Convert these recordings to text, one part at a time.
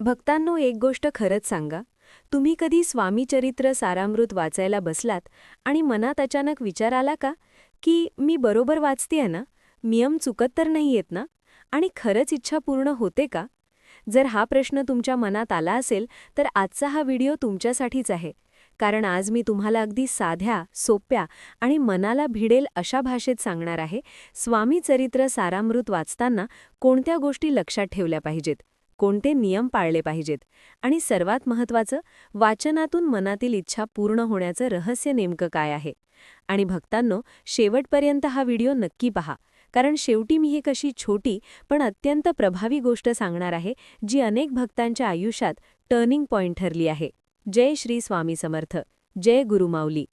भक्तांनो एक गोष्ट खरंच सांगा. तुम्ही कधी स्वामीचरित्र सारामृत वाचायला बसलात आणि मनात अचानक विचार आला का? की मी बरोबर वाचतेय ना? नियम चुकत तर नाही येत ना? आणि खरंच इच्छा पूर्ण होते का? जर हा प्रश्न तुमच्या मनात आला असेल तर आजचा हा व्हिडिओ तुमच्यासाठीच आहे. कारण आज मी तुम्हाला अगदी साध्या सोप्या आणि मनाला भिडेल अशा भाषेत सांगणार आहे स्वामी चरित्र सारामृत वाचताना कोणत्या गोष्टी लक्षात ठेवल्या पाहिजेत? कोणते नियम पाळले पाहिजेत? आणि सर्वात महत्त्वाचं वाचनातून मनातील इच्छा पूर्ण होण्याचं रहस्य नेमकं काय आहे? आणि भक्तांनो शेवटपर्यंत हा व्हिडिओ नक्की पहा. कारण शेवटी मी ही कशी छोटी पण अत्यंत प्रभावी गोष्ट सांगणार आहे जी अनेक भक्तांच्या आयुष्यात टर्निंग पॉइंट ठरली आहे. जय श्री स्वामी समर्थ. जय गुरुमाऊली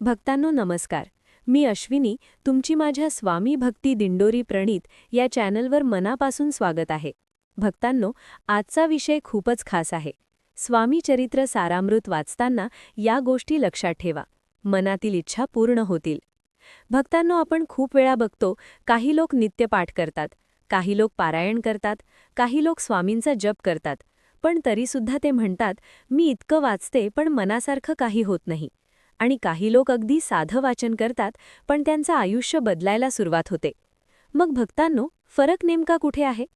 भक्तांनो नमस्कार. मी अश्विनी तुमची माझ्या स्वामी भक्ती दिंडोरी प्रणीत या चॅनलवर मनापासून स्वागत आहे. भक्तांनो आजचा विषय खूपच खास आहे. स्वामी चरित्र सारामृत वाचताना या गोष्टी लक्षात ठेवा. मनातील इच्छा पूर्ण होतील. भक्तांनो आपण खूप वेळा बघतो काही लोक नित्यपाठ करतात काही लोक पारायण करतात काही लोक स्वामींचा जप करतात. पण तरीसुद्धा ते म्हणतात मी इतकं वाचते पण मनासारखं काही होत नाही. आणि काही लोक अगदी साधं वाचन करतात पण त्यांचं आयुष्य बदलायला सुरुवात होते. मग भक्तांनो फरक नेमका कुठे आहे?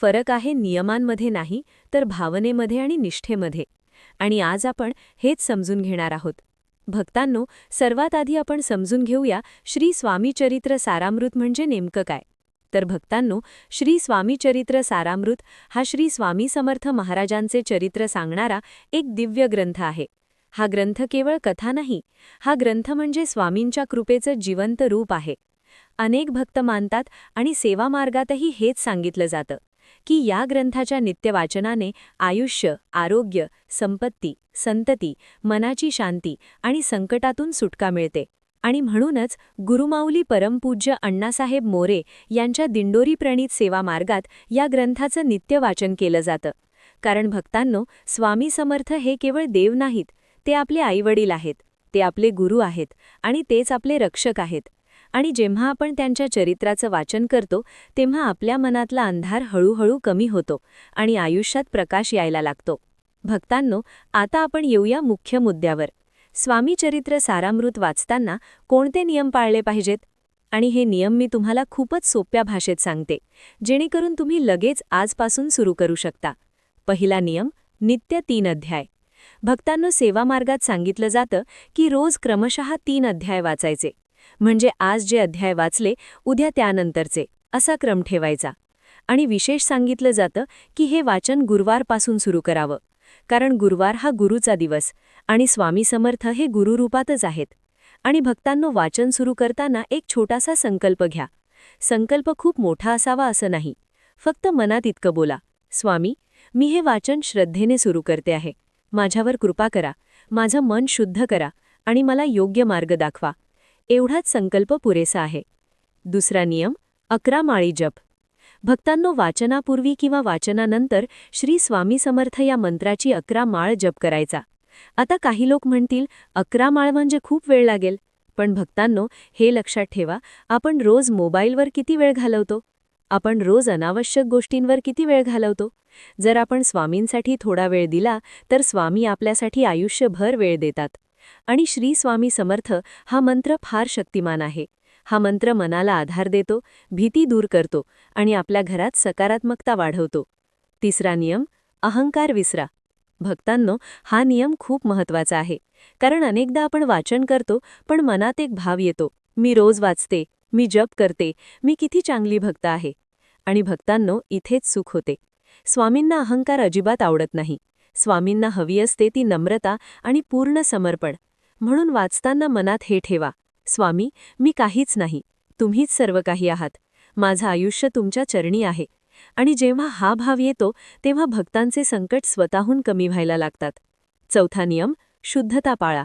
फरक आहे नियमांमध्ये नाही तर भावनेमध्ये आणि निष्ठेमध्ये. आणि आज आपण हेच समजून घेणार आहोत. भक्तांनो सर्वात आधी आपण समजून घेऊया श्री स्वामीचरित्र सारामृत म्हणजे नेमकं काय? तर भक्तांनो श्री स्वामीचरित्र सारामृत हा श्री स्वामी समर्थ महाराजांचे चरित्र सांगणारा एक दिव्य ग्रंथ आहे. हा ग्रंथ केवळ कथा नाही हा ग्रंथ म्हणजे स्वामींच्या कृपेचं जिवंत रूप आहे. अनेक भक्त मानतात आणि सेवा मार्गातही हेच सांगितलं जातं की या ग्रंथाच्या नित्यवाचनाने आयुष्य आरोग्य संपत्ती संतती मनाची शांती आणि संकटातून सुटका मिळते. आणि म्हणूनच गुरुमाऊली परमपूज्य अण्णासाहेब मोरे यांच्या दिंडोरी प्रणीत सेवा मार्गात या ग्रंथाचं नित्यवाचन केलं जातं. कारण भक्तांनो स्वामी समर्थ हे केवळ देव नाहीत ते आपले आईवडील आहेत ते आपले गुरु आहेत आणि तेच आपले रक्षक आहेत. आणि जेव्हा आपण त्यांच्या चरित्राचं वाचन करतो तेव्हा आपल्या मनातला अंधार हळूहळू कमी होतो आणि आयुष्यात प्रकाश यायला लागतो. भक्तांनो आता आपण येऊया मुख्य मुद्द्यावर. स्वामी चरित्र सारामृत वाचताना कोणते नियम पाळले पाहिजेत? आणि हे नियम मी तुम्हाला खूपच सोप्या भाषेत सांगते जेणेकरून तुम्ही लगेच आजपासून सुरू करू शकता. पहिला नियम नित्य तीन अध्याय. भक्तांनो सेवामार्गात सांगितलं जातं की रोज क्रमशः तीन अध्याय वाचायचे. म्हणजे आज जे अध्याय वाचले उद्या त्यानंतरचे असा क्रम ठेवायचा. आणि विशेष सांगितलं जातं की हे वाचन गुरुवारपासून सुरू करावं. कारण गुरुवार हा गुरुचा दिवस आणि स्वामी समर्थ हे गुरुरूपातच आहेत. आणि भक्तांनो वाचन सुरू करताना एक छोटासा संकल्प घ्या. संकल्प खूप मोठा असावा असं नाही. फक्त मनात इतकं बोला. स्वामी मी हे वाचन श्रद्धेने सुरू करते आहे. माझ्यावर कृपा करा. माझं मन शुद्ध करा आणि मला योग्य मार्ग दाखवा. एवढाच संकल्प पुरेसा आहे. दुसरा नियम अकरा माळी जप. भक्तांनो वाचनापूर्वी किंवा वाचनानंतर श्री स्वामी समर्थ या मंत्राची अकरा माळ जप करायचा. आता काही लोक म्हणतील अकरा माळ म्हणजे खूप वेळ लागेल. पण भक्तांनो हे लक्षात ठेवा आपण रोज मोबाईलवर किती वेळ घालवतो? आपण रोज अनावश्यक गोष्टींवर किती वेळ घालवतो? जर आपण स्वामींसाठी थोडा वेळ दिला तर स्वामी आपल्यासाठी आयुष्यभर वेळ देतात. आणि श्री स्वामी समर्थ हा मंत्र फार शक्तिमान आहे. हा मंत्र मनाला आधार देतो भीती दूर करतो आणि आपल्या घरात सकारात्मकता वाढवतो. तिसरा नियम अहंकार विसरा. भक्तांनो हा नियम खूप महत्त्वाचा आहे. कारण अनेकदा आपण वाचन करतो पण मनात एक भाव येतो. मी रोज वाचते मी जप करते मी किती चांगली भक्त आहे. आणि भक्तांनो इथेच सुख होते. स्वामींना अहंकार अजिबात आवडत नाही. स्वामींना हवी असते ती नम्रता आणि पूर्ण समर्पण. म्हणून वाचताना मनात हे ठेवा स्वामी मी काहीच नाही तुम्हीच सर्व काही आहात. माझं आयुष्य तुमच्या चरणी आहे. आणि जेव्हा हा भाव येतो तेव्हा भक्तांचे संकट स्वतःहून कमी व्हायला लागतात. चौथा नियम शुद्धता पाळा.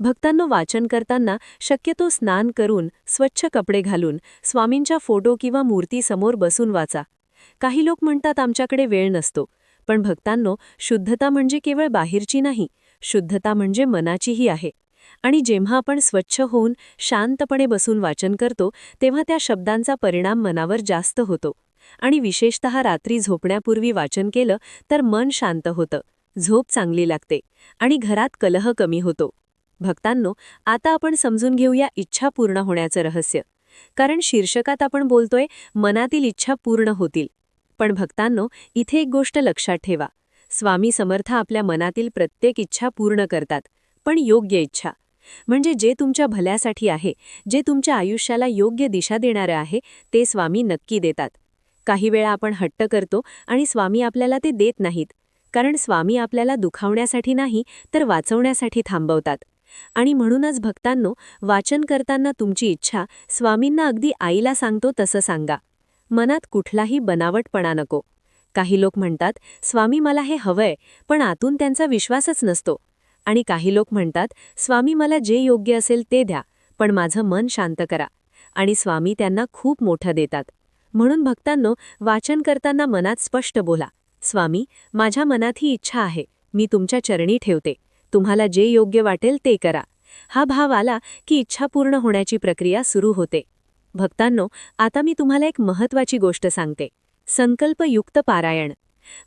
भक्तांनो वाचन करताना शक्यतो स्नान करून स्वच्छ कपडे घालून स्वामींच्या फोटो किंवा मूर्तीसमोर बसून वाचा. काही लोक म्हणतात आमच्याकडे वेळ नसतो. पण भक्तांनो शुद्धता म्हणजे केवळ बाहेरची नाही शुद्धता म्हणजे मनाचीही आहे. आणि जेव्हा आपण स्वच्छ होऊन शांतपणे बसून वाचन करतो तेव्हा त्या शब्दांचा परिणाम मनावर जास्त होतो. आणि विशेषतः रात्री झोपण्यापूर्वी वाचन केलं तर मन शांत होतं झोप चांगली लागते आणि घरात कलह कमी होतो. भक्तांनो आता आपण समजून घेऊया इच्छा पूर्ण होण्याचं रहस्य. कारण शीर्षकात आपण बोलतोय मनातील इच्छा पूर्ण होतील. पण भक्तांनो इथे एक गोष्ट लक्षात ठेवा. स्वामी समर्थ आपल्या मनातील प्रत्येक इच्छा पूर्ण करतात पण योग्य इच्छा. म्हणजे जे तुमच्या भल्यासाठी आहे जे तुमच्या आयुष्याला योग्य दिशा देणारं आहे ते स्वामी नक्की देतात. काही वेळा आपण हट्ट करतो आणि स्वामी आपल्याला ते देत नाहीत. कारण स्वामी आपल्याला दुखावण्यासाठी नाही तर वाचवण्यासाठी थांबवतात. आणि म्हणूनच भक्तांनो वाचन करताना तुमची इच्छा स्वामींना अगदी आईला सांगतो तसं सांगा. मनात कुठलाही बनावटपणा नको. काही लोक म्हणतात स्वामी मला हे हवंय पण आतून त्यांचा विश्वासच नसतो. आणि काही लोक म्हणतात स्वामी मला जे योग्य असेल ते द्या पण माझं मन शांत करा. आणि स्वामी त्यांना खूप मोठं देतात. म्हणून भक्तांनो वाचन करताना मनात स्पष्ट बोला स्वामी माझ्या मनात ही इच्छा आहे मी तुमच्या चरणी ठेवते तुम्हाला जे योग्य वाटेल ते करा. हा भाव आला की इच्छा पूर्ण होण्याची प्रक्रिया सुरू होते. भक्तांनो आता मी तुम्हाला एक महत्वाची गोष्ट सांगते. संकल्पयुक्त पारायण.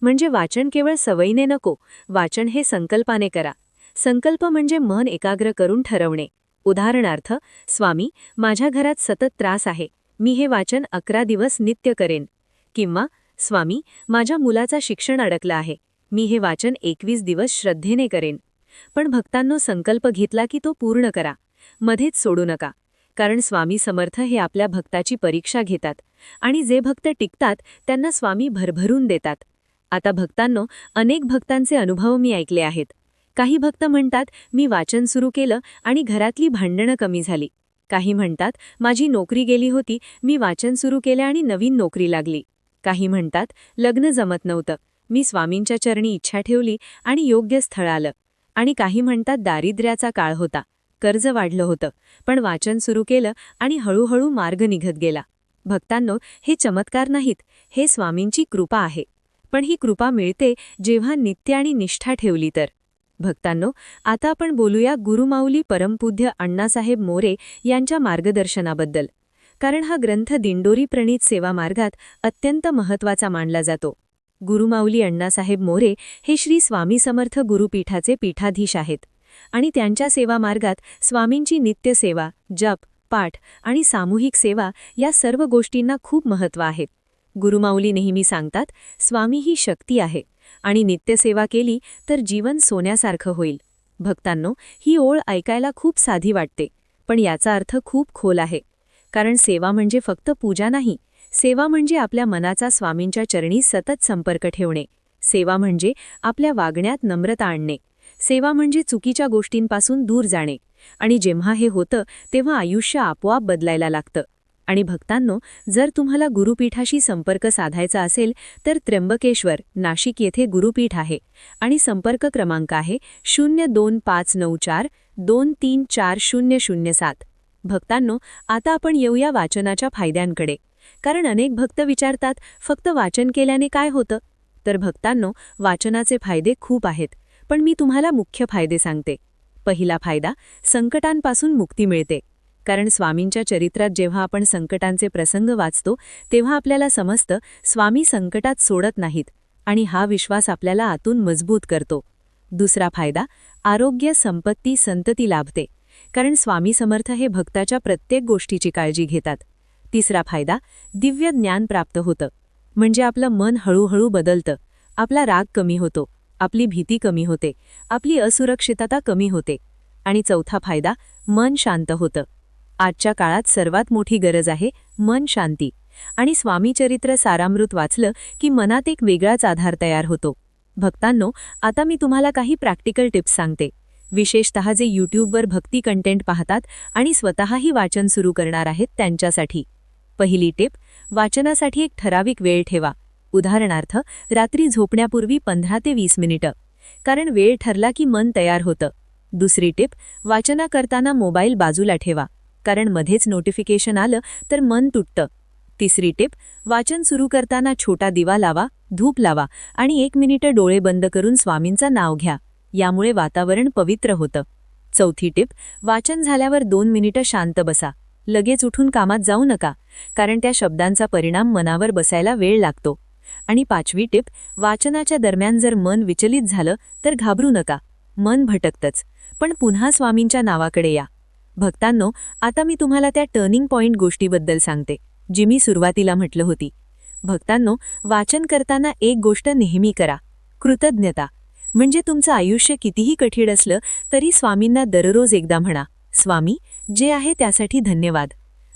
म्हणजे वाचन केवळ सवयीने नको वाचन हे संकल्पाने करा. संकल्प म्हणजे मन एकाग्र करून ठरवणे. उदाहरणार्थ स्वामी माझ्या घरात सतत त्रास आहे. मी हे वाचन अकरा दिवस नित्य करेन. किंवा स्वामी माझ्या मुलाचा शिक्षण अडकलं आहे. मी हे वाचन एकवीस दिवस श्रद्धेने करेन. पण भक्तांनो संकल्प घेतला की तो पूर्ण करा. मध्येच सोडू नका. कारण स्वामी समर्थ हे आपल्या भक्ताची परीक्षा घेतात आणि जे भक्त टिकतात त्यांना स्वामी भरभरून देतात. आता भक्तांनो अनेक भक्तांचे अनुभव मी ऐकले आहेत. काही भक्त म्हणतात मी वाचन सुरू केलं आणि घरातली भांडणं कमी झाली. काही म्हणतात माझी नोकरी गेली होती मी वाचन सुरू केलं आणि नवीन नोकरी लागली. काही म्हणतात लग्न जमत नव्हतं मी स्वामींच्या चरणी इच्छा ठेवली आणि योग्य स्थळ आलं. आणि काही म्हणतात दारिद्र्याचा काळ होता. कर्ज वाढलं होतं. पण वाचन सुरू केलं आणि हळूहळू मार्ग निघत गेला. भक्तांनो हे चमत्कार नाहीत हे स्वामींची कृपा आहे. पण ही कृपा मिळते जेव्हा नित्य आणि निष्ठा ठेवली तर. भक्तांनो आता आपण बोलूया गुरुमाऊली परमपूज्य अण्णासाहेब मोरे यांच्या मार्गदर्शनाबद्दल. कारण हा ग्रंथ दिंडोरी प्रणीत सेवा मार्गात अत्यंत महत्त्वाचा मानला जातो. गुरुमाऊली अण्णासाहेब मोरे हे श्री स्वामी समर्थ गुरुपीठाचे पीठाधीश आहेत. आणि त्यांच्या सेवा मार्गात स्वामींची नित्यसेवा जप पाठ आणि सामूहिक सेवा या सर्व गोष्टींना खूप महत्त्व आहे. गुरुमाऊली नेहमी सांगतात स्वामी ही शक्ती आहे आणि नित्यसेवा केली तर जीवन सोन्यासारखं होईल. भक्तांनो ही ओळ ऐकायला खूप साधी वाटते पण याचा अर्थ खूप खोल आहे. कारण सेवा म्हणजे फक्त पूजा नाही सेवा म्हणजे आपल्या मनाचा स्वामींच्या चरणी सतत संपर्क ठेवणे. सेवा म्हणजे आपल्या वागण्यात नम्रता आणणे. सेवा म्हणजे चुकीच्या गोष्टींपासून दूर जाणे. आणि जेव्हा हे होतं तेव्हा आयुष्य आपोआप बदलायला लागतं. आणि भक्तांनो जर तुम्हाला गुरुपीठाशी संपर्क साधायचा असेल तर त्र्यंबकेश्वर नाशिक येथे गुरुपीठ आहे. आणि संपर्क क्रमांक आहे शून्य दोन पाच नऊ चार दोन तीन चार शून्य शून्य सात. भक्तांनो आता आपण येऊया वाचनाच्या फायद्यांकडे. कारण अनेक भक्त विचारतात फक्त वाचन केल्याने काय होतं? तर भक्तांनो वाचनाचे फायदे खूप आहेत. पण मी तुम्हाला मुख्य फायदे सांगते. पहिला फायदा संकटांपासून मुक्ती मिळते. कारण स्वामींच्या चरित्रात जेव्हा आपण संकटांचे प्रसंग वाचतो तेव्हा आपल्याला समजतं स्वामी संकटात सोडत नाहीत आणि हा विश्वास आपल्याला आतून मजबूत करतो. दुसरा फायदा आरोग्य संपत्ती संतती लाभते. कारण स्वामी समर्थ हे भक्ताच्या प्रत्येक गोष्टीची काळजी घेतात. तिसरा फायदा दिव्य ज्ञान प्राप्त होतं. म्हणजे आपलं मन हळूहळू बदलतं. आपला राग कमी होतो. आपली भीती कमी होते. आपली असुरक्षितता कमी होते. आणि चौथा फायदा मन शांत होतं. आजच्या काळात सर्वात मोठी गरज आहे मन शांती. आणि स्वामीचरित्र सारामृत वाचलं की मनात एक वेगळाच आधार तयार होतो. भक्तांनो आता मी तुम्हाला काही प्रॅक्टिकल टिप्स सांगते. विशेषतः जे यूट्यूबवर भक्ती कंटेंट पाहतात आणि स्वतःही वाचन सुरू करणार आहेत त्यांच्यासाठी. पहिली टिप वाचनासाठी एक ठराविक वेळ ठेवा. उदाहरणार्थ रात्री झोपण्यापूर्वी पंधरा ते वीस मिनिटं. कारण वेळ ठरला की मन तयार होतं. दुसरी टिप वाचना करताना मोबाईल बाजूला ठेवा. कारण मध्येच नोटिफिकेशन आलं तर मन तुटतं. तिसरी टिप वाचन सुरू करताना छोटा दिवा लावा धूप लावा आणि एक मिनिटं डोळे बंद करून स्वामींचं नाव घ्या. यामुळे वातावरण पवित्र होतं. चौथी टिप वाचन झाल्यावर दोन मिनिटं शांत बसा. लगेच उठून कामात जाऊ नका. कारण त्या शब्दांचा परिणाम मनावर बसायला वेळ लागतो. आणि पाचवी टिप वाचनाच्या दरम्यान जर मन विचलित झालं तर घाबरू नका. मन भटकतच. पण पुन्हा स्वामींच्या नावाकडे या. भक्तांनो आता मी तुम्हाला त्या टर्निंग पॉइंट गोष्टीबद्दल सांगते जी मी सुरुवातीला म्हटलं होती. भक्तांनो वाचन करताना एक गोष्ट नेहमी करा कृतज्ञता. म्हणजे तुमचं आयुष्य कितीही कठीण असलं तरी स्वामींना दररोज एकदा म्हणा स्वामी जे आहे त्यासाठी धन्यवाद.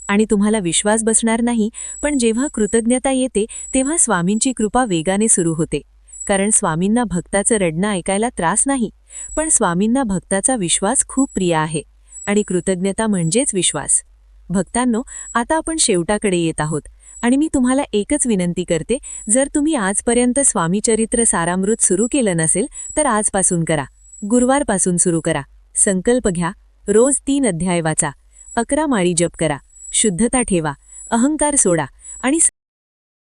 आणि तुम्हाला विश्वास बसणार नाही पण जेव्हा कृतज्ञता येते तेव्हा स्वामींची कृपा वेगाने सुरू होते. कारण स्वामींना भक्ताचं रडणं ऐकायला त्रास नाही पण स्वामींना भक्ताचा विश्वास खूप प्रिय आहे. आणि कृतज्ञता म्हणजेच विश्वास. भक्तांनो आता आपण शेवटाकडे येत आहोत. आणि मी तुम्हाला एकच विनंती करते जर तुम्ही आजपर्यंत स्वामीचरित्र सारामृत सुरू केलं नसेल तर आजपासून करा. गुरुवारपासून सुरू करा. संकल्प घ्या. रोज तीन अध्याय वाचा. अकरा माळी जप करा. शुद्धता ठेवा अहंकार सोडा आणि